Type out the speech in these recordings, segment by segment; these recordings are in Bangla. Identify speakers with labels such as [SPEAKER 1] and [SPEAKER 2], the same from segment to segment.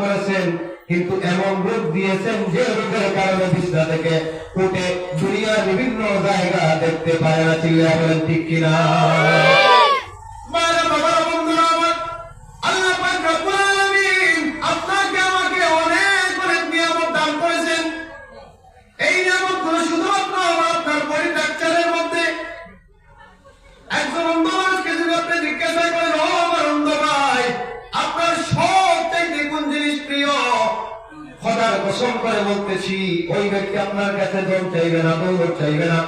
[SPEAKER 1] করেছেন, কিন্তু এমন দিয়েছেন যে থেকে দুনিয়ার বিভিন্ন জায়গা দেখতে পায় না। চিল্লা বলেন, ঠিক কিনা? খোদার কসম করে বলতেছি, ওই ব্যক্তি আপনার কাছে ধন চাইবে না, দৌড় চাইবে না,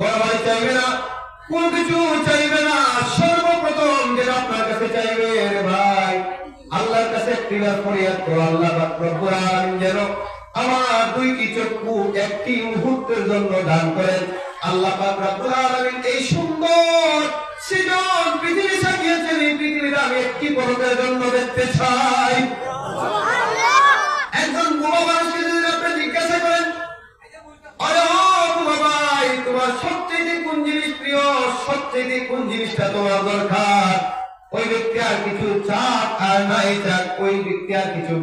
[SPEAKER 1] গড়বাড়ি চাইবে না, কোন কিছু চাইবে না, সর্বপ্রথম যেটা আপনার কাছে চাইবে ভাই, আল্লাহর কাছে একটিবার ফরিয়াদ করো, আল্লাহ রব্বুল যেন আমার দুইটি চক্ষু একটি মুহূর্তের জন্য দান করেন। আল্লাহ পাক এই সুন্দর সৃজন পৃথিবী সাজিয়েছেন, এই পৃথিবীর আমি একটি পরকের জন্য দেখতে চাই একজন বুড়ো মানুষকে যদি আপনি জিজ্ঞাসা করেন আরে ও বুড়ো ভাই তোমার সবচেয়ে কোন জিনিস প্রিয় সবচেয়ে কোন জিনিসটা তোমার দরকার? ওই ব্যক্তি আর কিছু চাক আর নাই চাক ওই ব্যক্তি আর কিছু